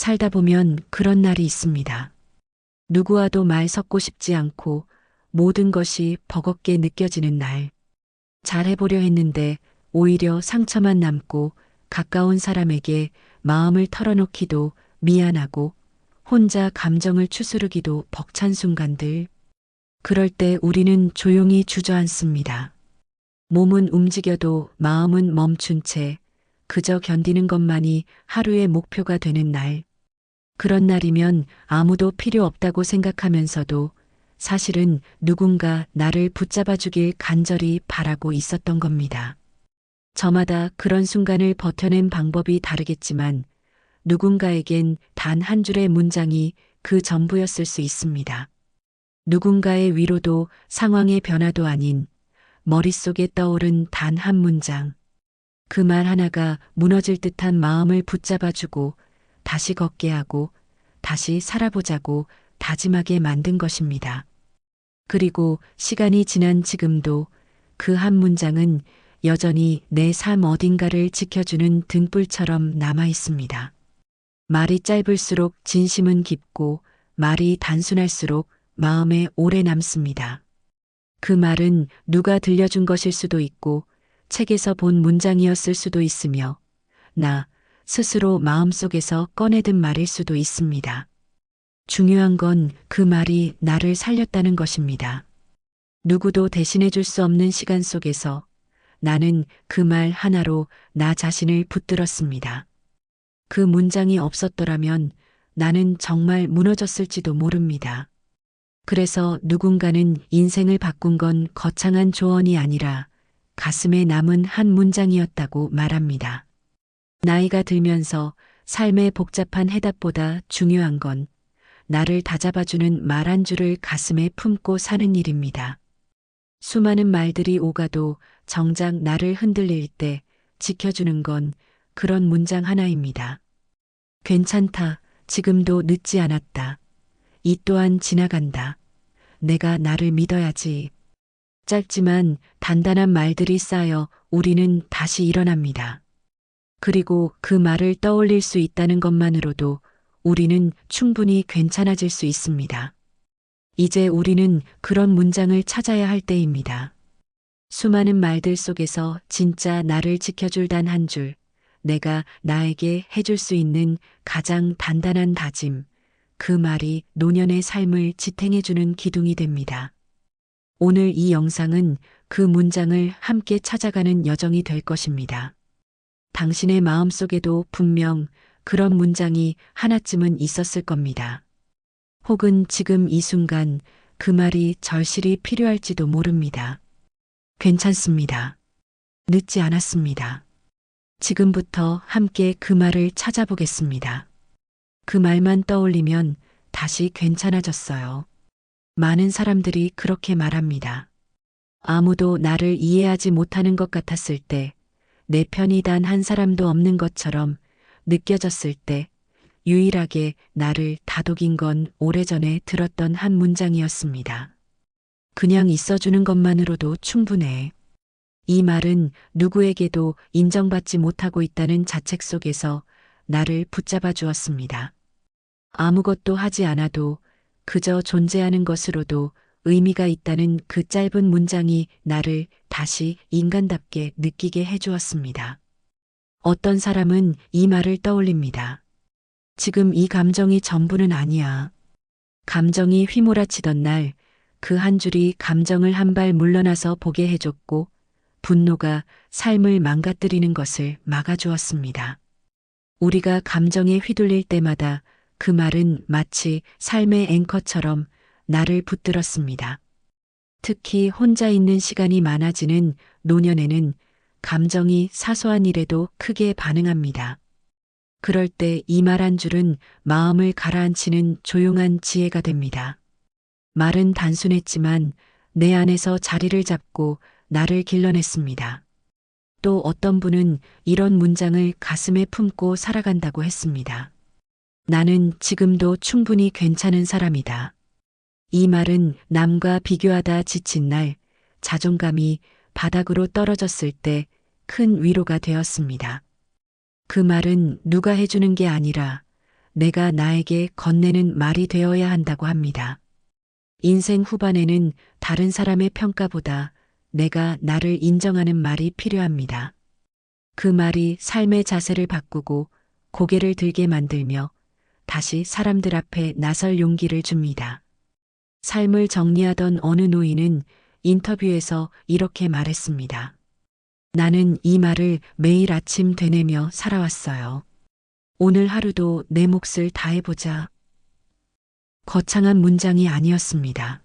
살다 보면 그런 날이 있습니다. 누구와도 말 섞고 싶지 않고 모든 것이 버겁게 느껴지는 날. 잘해보려 했는데 오히려 상처만 남고 가까운 사람에게 마음을 털어놓기도 미안하고 혼자 감정을 추스르기도 벅찬 순간들. 그럴 때 우리는 조용히 주저앉습니다. 몸은 움직여도 마음은 멈춘 채 그저 견디는 것만이 하루의 목표가 되는 날. 그런 날이면 아무도 필요 없다고 생각하면서도 사실은 누군가 나를 붙잡아 주길 간절히 바라고 있었던 겁니다. 저마다 그런 순간을 버텨낸 방법이 다르겠지만 누군가에겐 단 한 줄의 문장이 그 전부였을 수 있습니다. 누군가의 위로도 상황의 변화도 아닌 머릿속에 떠오른 단 한 문장. 그 말 하나가 무너질 듯한 마음을 붙잡아주고 다시 걷게 하고 다시 살아보자고 다짐하게 만든 것입니다. 그리고 시간이 지난 지금도 그 한 문장은 여전히 내 삶 어딘가를 지켜주는 등불처럼 남아 있습니다. 말이 짧을수록 진심은 깊고 말이 단순할수록 마음에 오래 남습니다. 그 말은 누가 들려준 것일 수도 있고 책에서 본 문장이었을 수도 있으며 나 스스로 마음속에서 꺼내든 말일 수도 있습니다. 중요한 건 그 말이 나를 살렸다는 것입니다. 누구도 대신해 줄 수 없는 시간 속에서 나는 그 말 하나로 나 자신을 붙들었습니다. 그 문장이 없었더라면 나는 정말 무너졌을지도 모릅니다. 그래서 누군가는 인생을 바꾼 건 거창한 조언이 아니라 가슴에 남은 한 문장이었다고 말합니다. 나이가 들면서 삶의 복잡한 해답보다 중요한 건 나를 다잡아주는 말 한 줄을 가슴에 품고 사는 일입니다. 수많은 말들이 오가도 정작 나를 흔들릴 때 지켜주는 건 그런 문장 하나입니다. 괜찮다. 지금도 늦지 않았다. 이 또한 지나간다. 내가 나를 믿어야지. 짧지만 단단한 말들이 쌓여 우리는 다시 일어납니다. 그리고 그 말을 떠올릴 수 있다는 것만으로도 우리는 충분히 괜찮아질 수 있습니다. 이제 우리는 그런 문장을 찾아야 할 때입니다. 수많은 말들 속에서 진짜 나를 지켜줄 단 한 줄, 내가 나에게 해줄 수 있는 가장 단단한 다짐, 그 말이 노년의 삶을 지탱해주는 기둥이 됩니다. 오늘 이 영상은 그 문장을 함께 찾아가는 여정이 될 것입니다. 당신의 마음 속에도 분명 그런 문장이 하나쯤은 있었을 겁니다. 혹은 지금 이 순간 그 말이 절실히 필요할지도 모릅니다. 괜찮습니다. 늦지 않았습니다. 지금부터 함께 그 말을 찾아보겠습니다. 그 말만 떠올리면 다시 괜찮아졌어요. 많은 사람들이 그렇게 말합니다. 아무도 나를 이해하지 못하는 것 같았을 때, 내 편이 단 한 사람도 없는 것처럼 느껴졌을 때, 유일하게 나를 다독인 건 오래전에 들었던 한 문장이었습니다. 그냥 있어주는 것만으로도 충분해. 이 말은 누구에게도 인정받지 못하고 있다는 자책 속에서 나를 붙잡아 주었습니다. 아무것도 하지 않아도 그저 존재하는 것으로도 의미가 있다는 그 짧은 문장이 나를 다시 인간답게 느끼게 해주었습니다. 어떤 사람은 이 말을 떠올립니다. 지금 이 감정이 전부는 아니야. 감정이 휘몰아치던 날, 그 한 줄이 감정을 한 발 물러나서 보게 해줬고, 분노가 삶을 망가뜨리는 것을 막아주었습니다. 우리가 감정에 휘둘릴 때마다 그 말은 마치 삶의 앵커처럼 나를 붙들었습니다. 특히 혼자 있는 시간이 많아지는 노년에는 감정이 사소한 일에도 크게 반응합니다. 그럴 때 이 말 한 줄은 마음을 가라앉히는 조용한 지혜가 됩니다. 말은 단순했지만 내 안에서 자리를 잡고 나를 길러냈습니다. 또 어떤 분은 이런 문장을 가슴에 품고 살아간다고 했습니다. 나는 지금도 충분히 괜찮은 사람이다. 이 말은 남과 비교하다 지친 날 자존감이 바닥으로 떨어졌을 때 큰 위로가 되었습니다. 그 말은 누가 해주는 게 아니라 내가 나에게 건네는 말이 되어야 한다고 합니다. 인생 후반에는 다른 사람의 평가보다 내가 나를 인정하는 말이 필요합니다. 그 말이 삶의 자세를 바꾸고 고개를 들게 만들며 다시 사람들 앞에 나설 용기를 줍니다. 삶을 정리하던 어느 노인은 인터뷰에서 이렇게 말했습니다. 나는 이 말을 매일 아침 되뇌며 살아왔어요. 오늘 하루도 내 몫을 다해보자. 거창한 문장이 아니었습니다.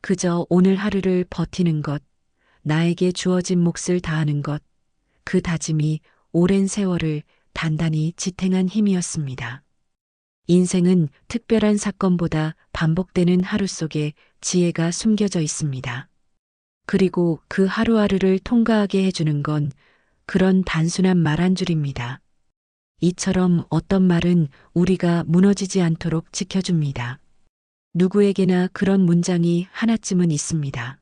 그저 오늘 하루를 버티는 것, 나에게 주어진 몫을 다하는 것, 그 다짐이 오랜 세월을 단단히 지탱한 힘이었습니다. 인생은 특별한 사건보다 반복되는 하루 속에 지혜가 숨겨져 있습니다. 그리고 그 하루하루를 통과하게 해주는 건 그런 단순한 말 한 줄입니다. 이처럼 어떤 말은 우리가 무너지지 않도록 지켜줍니다. 누구에게나 그런 문장이 하나쯤은 있습니다.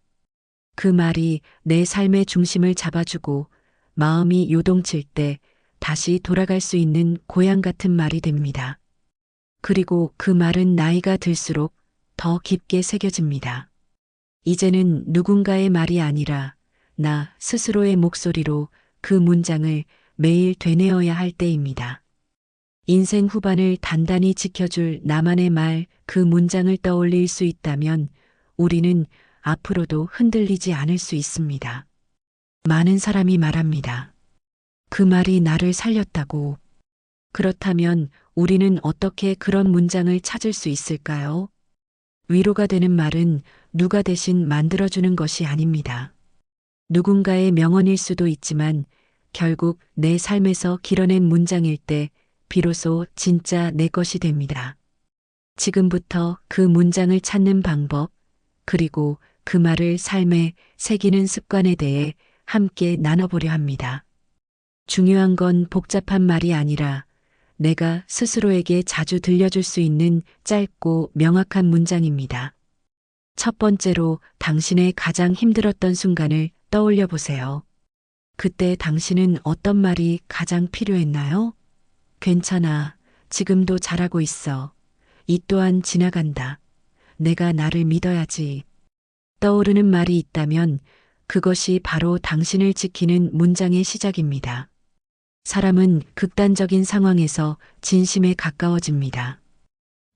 그 말이 내 삶의 중심을 잡아주고 마음이 요동칠 때 다시 돌아갈 수 있는 고향 같은 말이 됩니다. 그리고 그 말은 나이가 들수록 더 깊게 새겨집니다. 이제는 누군가의 말이 아니라 나 스스로의 목소리로 그 문장을 매일 되뇌어야 할 때입니다. 인생 후반을 단단히 지켜줄 나만의 말 그 문장을 떠올릴 수 있다면 우리는 앞으로도 흔들리지 않을 수 있습니다. 많은 사람이 말합니다. 그 말이 나를 살렸다고. 그렇다면 우리는 어떻게 그런 문장을 찾을 수 있을까요? 위로가 되는 말은 누가 대신 만들어주는 것이 아닙니다. 누군가의 명언일 수도 있지만 결국 내 삶에서 길어낸 문장일 때 비로소 진짜 내 것이 됩니다. 지금부터 그 문장을 찾는 방법, 그리고 그 말을 삶에 새기는 습관에 대해 함께 나눠보려 합니다. 중요한 건 복잡한 말이 아니라 내가 스스로에게 자주 들려줄 수 있는 짧고 명확한 문장입니다. 첫 번째로 당신의 가장 힘들었던 순간을 떠올려 보세요. 그때 당신은 어떤 말이 가장 필요했나요? 괜찮아. 지금도 잘하고 있어. 이 또한 지나간다. 내가 나를 믿어야지. 떠오르는 말이 있다면 그것이 바로 당신을 지키는 문장의 시작입니다. 사람은 극단적인 상황에서 진심에 가까워집니다.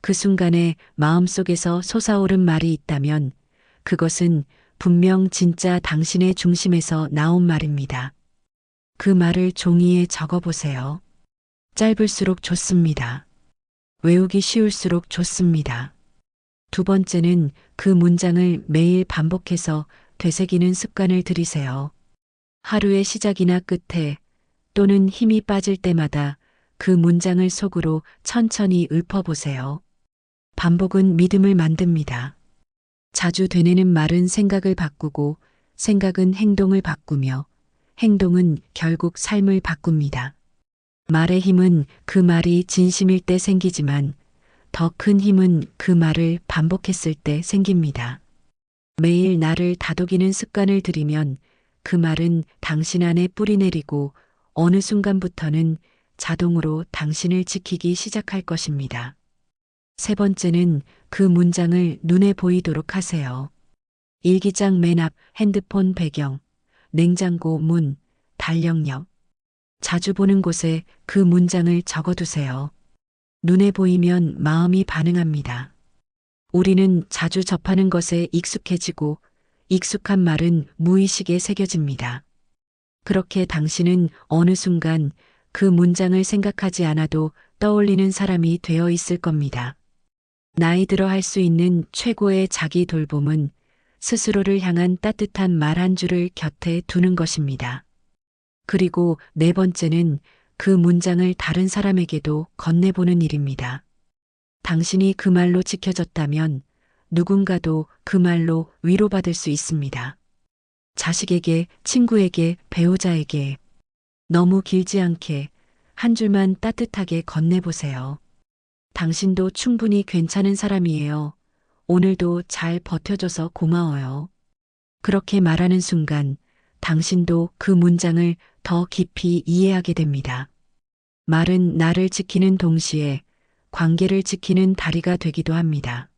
그 순간에 마음속에서 솟아오른 말이 있다면 그것은 분명 진짜 당신의 중심에서 나온 말입니다. 그 말을 종이에 적어보세요. 짧을수록 좋습니다. 외우기 쉬울수록 좋습니다. 두 번째는 그 문장을 매일 반복해서 되새기는 습관을 들이세요. 하루의 시작이나 끝에 또는 힘이 빠질 때마다 그 문장을 속으로 천천히 읊어보세요. 반복은 믿음을 만듭니다. 자주 되뇌는 말은 생각을 바꾸고 생각은 행동을 바꾸며 행동은 결국 삶을 바꿉니다. 말의 힘은 그 말이 진심일 때 생기지만 더 큰 힘은 그 말을 반복했을 때 생깁니다. 매일 나를 다독이는 습관을 들이면 그 말은 당신 안에 뿌리 내리고 어느 순간부터는 자동으로 당신을 지키기 시작할 것입니다. 세 번째는 그 문장을 눈에 보이도록 하세요. 일기장 맨 앞 핸드폰 배경, 냉장고 문, 달력력. 자주 보는 곳에 그 문장을 적어두세요. 눈에 보이면 마음이 반응합니다. 우리는 자주 접하는 것에 익숙해지고 익숙한 말은 무의식에 새겨집니다. 그렇게 당신은 어느 순간 그 문장을 생각하지 않아도 떠올리는 사람이 되어 있을 겁니다. 나이 들어 할 수 있는 최고의 자기 돌봄은 스스로를 향한 따뜻한 말 한 줄을 곁에 두는 것입니다. 그리고 네 번째는 그 문장을 다른 사람에게도 건네보는 일입니다. 당신이 그 말로 지켜졌다면 누군가도 그 말로 위로받을 수 있습니다. 자식에게, 친구에게, 배우자에게 너무 길지 않게 한 줄만 따뜻하게 건네보세요. 당신도 충분히 괜찮은 사람이에요. 오늘도 잘 버텨줘서 고마워요. 그렇게 말하는 순간 당신도 그 문장을 더 깊이 이해하게 됩니다. 말은 나를 지키는 동시에 관계를 지키는 다리가 되기도 합니다.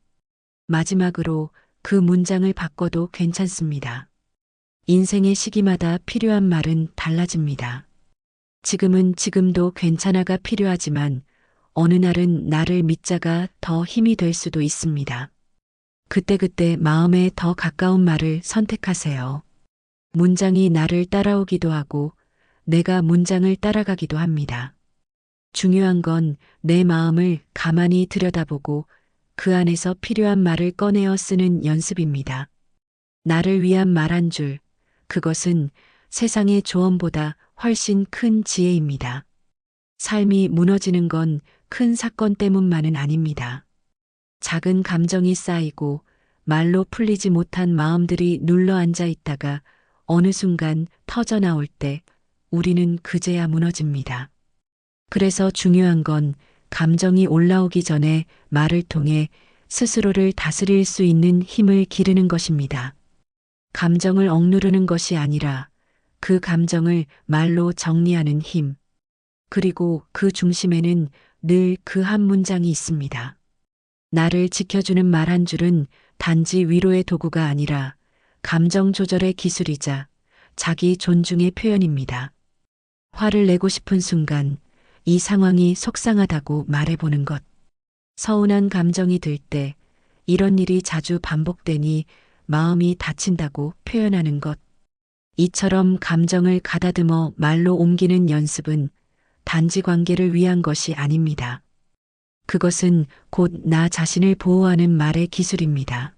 마지막으로 그 문장을 바꿔도 괜찮습니다. 인생의 시기마다 필요한 말은 달라집니다. 지금은 지금도 괜찮아가 필요하지만 어느 날은 나를 믿자가 더 힘이 될 수도 있습니다. 그때그때 마음에 더 가까운 말을 선택하세요. 문장이 나를 따라오기도 하고 내가 문장을 따라가기도 합니다. 중요한 건 내 마음을 가만히 들여다보고 그 안에서 필요한 말을 꺼내어 쓰는 연습입니다. 나를 위한 말 한 줄, 그것은 세상의 조언보다 훨씬 큰 지혜입니다. 삶이 무너지는 건 큰 사건 때문만은 아닙니다. 작은 감정이 쌓이고 말로 풀리지 못한 마음들이 눌러 앉아 있다가 어느 순간 터져 나올 때 우리는 그제야 무너집니다. 그래서 중요한 건 감정이 올라오기 전에 말을 통해 스스로를 다스릴 수 있는 힘을 기르는 것입니다. 감정을 억누르는 것이 아니라 그 감정을 말로 정리하는 힘. 그리고 그 중심에는 늘 그 한 문장이 있습니다. 나를 지켜주는 말 한 줄은 단지 위로의 도구가 아니라 감정 조절의 기술이자 자기 존중의 표현입니다. 화를 내고 싶은 순간 이 상황이 속상하다고 말해보는 것. 서운한 감정이 들 때 이런 일이 자주 반복되니 마음이 다친다고 표현하는 것. 이처럼 감정을 가다듬어 말로 옮기는 연습은 단지 관계를 위한 것이 아닙니다. 그것은 곧 나 자신을 보호하는 말의 기술입니다.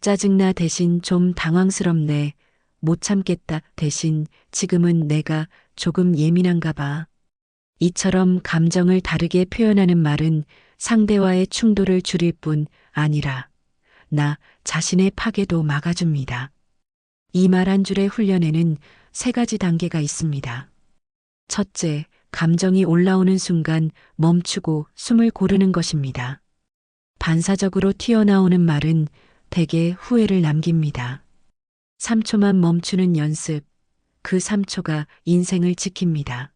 짜증나 대신 좀 당황스럽네. 못 참겠다 대신 지금은 내가 조금 예민한가 봐. 이처럼 감정을 다르게 표현하는 말은 상대와의 충돌을 줄일 뿐 아니라 나 자신의 파괴도 막아줍니다. 이 말 한 줄의 훈련에는 세 가지 단계가 있습니다. 첫째, 감정이 올라오는 순간 멈추고 숨을 고르는 것입니다. 반사적으로 튀어나오는 말은 대개 후회를 남깁니다. 3초만 멈추는 연습, 그 3초가 인생을 지킵니다.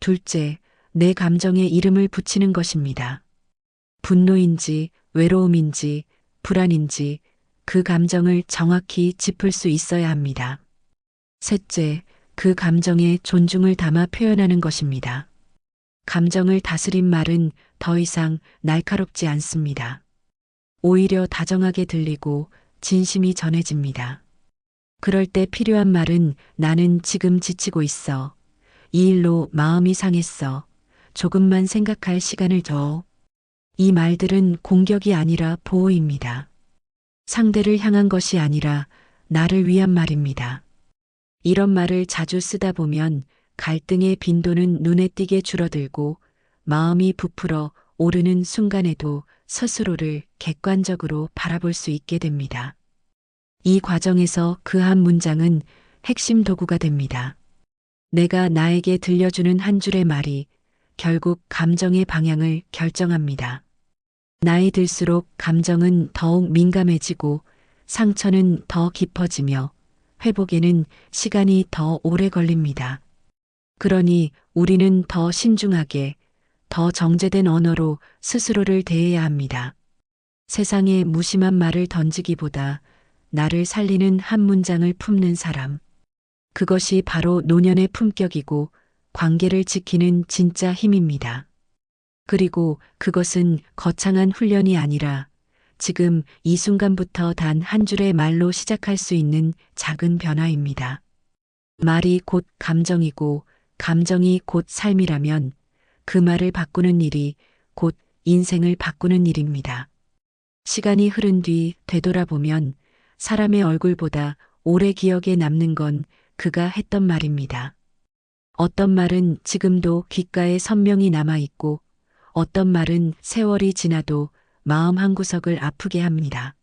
둘째, 내 감정에 이름을 붙이는 것입니다. 분노인지, 외로움인지, 불안인지, 그 감정을 정확히 짚을 수 있어야 합니다. 셋째, 그 감정에 존중을 담아 표현하는 것입니다. 감정을 다스린 말은 더 이상 날카롭지 않습니다. 오히려 다정하게 들리고 진심이 전해집니다. 그럴 때 필요한 말은 나는 지금 지치고 있어. 이 일로 마음이 상했어. 조금만 생각할 시간을 줘. 이 말들은 공격이 아니라 보호입니다. 상대를 향한 것이 아니라 나를 위한 말입니다. 이런 말을 자주 쓰다 보면 갈등의 빈도는 눈에 띄게 줄어들고 마음이 부풀어 오르는 순간에도 스스로를 객관적으로 바라볼 수 있게 됩니다. 이 과정에서 그 한 문장은 핵심 도구가 됩니다. 내가 나에게 들려주는 한 줄의 말이 결국 감정의 방향을 결정합니다. 나이 들수록 감정은 더욱 민감해지고 상처는 더 깊어지며 회복에는 시간이 더 오래 걸립니다. 그러니 우리는 더 신중하게, 더 정제된 언어로 스스로를 대해야 합니다. 세상에 무심한 말을 던지기보다 나를 살리는 한 문장을 품는 사람. 그것이 바로 노년의 품격이고 관계를 지키는 진짜 힘입니다. 그리고 그것은 거창한 훈련이 아니라 지금 이 순간부터 단 한 줄의 말로 시작할 수 있는 작은 변화입니다. 말이 곧 감정이고 감정이 곧 삶이라면 그 말을 바꾸는 일이 곧 인생을 바꾸는 일입니다. 시간이 흐른 뒤 되돌아보면 사람의 얼굴보다 오래 기억에 남는 건 그가 했던 말입니다. 어떤 말은 지금도 귓가에 선명히 남아있고 어떤 말은 세월이 지나도 마음 한구석을 아프게 합니다.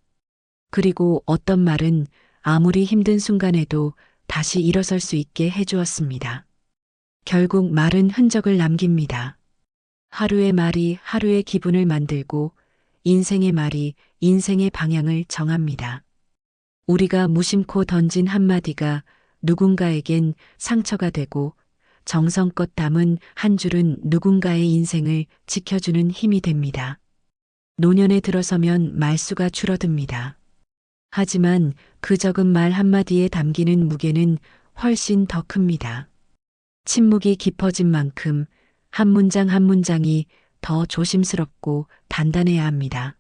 그리고 어떤 말은 아무리 힘든 순간에도 다시 일어설 수 있게 해주었습니다. 결국 말은 흔적을 남깁니다. 하루의 말이 하루의 기분을 만들고 인생의 말이 인생의 방향을 정합니다. 우리가 무심코 던진 한마디가 누군가에겐 상처가 되고 정성껏 담은 한 줄은 누군가의 인생을 지켜주는 힘이 됩니다. 노년에 들어서면 말수가 줄어듭니다. 하지만 그 적은 말 한마디에 담기는 무게는 훨씬 더 큽니다. 침묵이 깊어진 만큼 한 문장 한 문장이 더 조심스럽고 단단해야 합니다.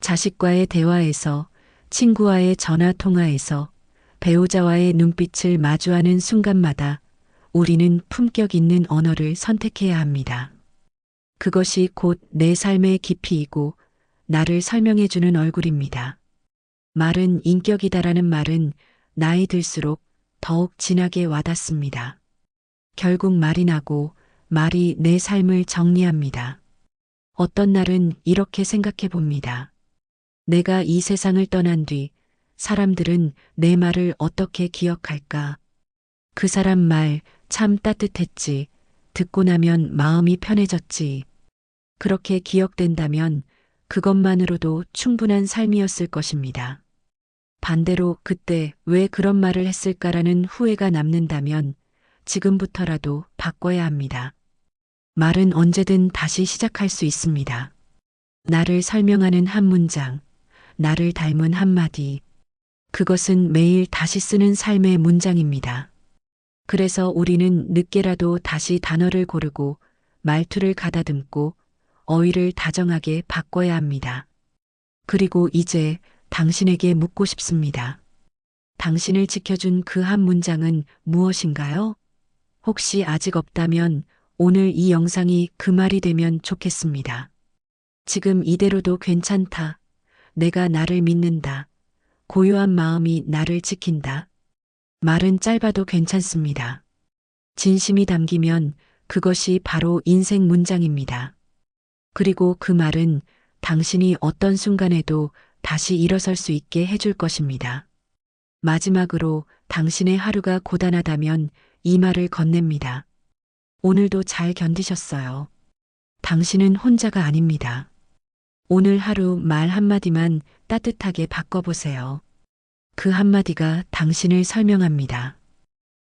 자식과의 대화에서, 친구와의 전화 통화에서, 배우자와의 눈빛을 마주하는 순간마다 우리는 품격 있는 언어를 선택해야 합니다. 그것이 곧 내 삶의 깊이이고 나를 설명해주는 얼굴입니다. 말은 인격이다라는 말은 나이 들수록 더욱 진하게 와닿습니다. 결국 말이 나고 말이 내 삶을 정리합니다. 어떤 날은 이렇게 생각해 봅니다. 내가 이 세상을 떠난 뒤 사람들은 내 말을 어떻게 기억할까? 그 사람 말 참 따뜻했지. 듣고 나면 마음이 편해졌지. 그렇게 기억된다면 그것만으로도 충분한 삶이었을 것입니다. 반대로 그때 왜 그런 말을 했을까라는 후회가 남는다면 지금부터라도 바꿔야 합니다. 말은 언제든 다시 시작할 수 있습니다. 나를 설명하는 한 문장, 나를 닮은 한마디. 그것은 매일 다시 쓰는 삶의 문장입니다. 그래서 우리는 늦게라도 다시 단어를 고르고 말투를 가다듬고 어휘를 다정하게 바꿔야 합니다. 그리고 이제 당신에게 묻고 싶습니다. 당신을 지켜준 그 한 문장은 무엇인가요? 혹시 아직 없다면 오늘 이 영상이 그 말이 되면 좋겠습니다. 지금 이대로도 괜찮다. 내가 나를 믿는다. 고요한 마음이 나를 지킨다. 말은 짧아도 괜찮습니다. 진심이 담기면 그것이 바로 인생 문장입니다. 그리고 그 말은 당신이 어떤 순간에도 다시 일어설 수 있게 해줄 것입니다. 마지막으로 당신의 하루가 고단하다면 이 말을 건넵니다. 오늘도 잘 견디셨어요. 당신은 혼자가 아닙니다. 오늘 하루 말 한마디만 따뜻하게 바꿔보세요. 그 한마디가 당신을 설명합니다.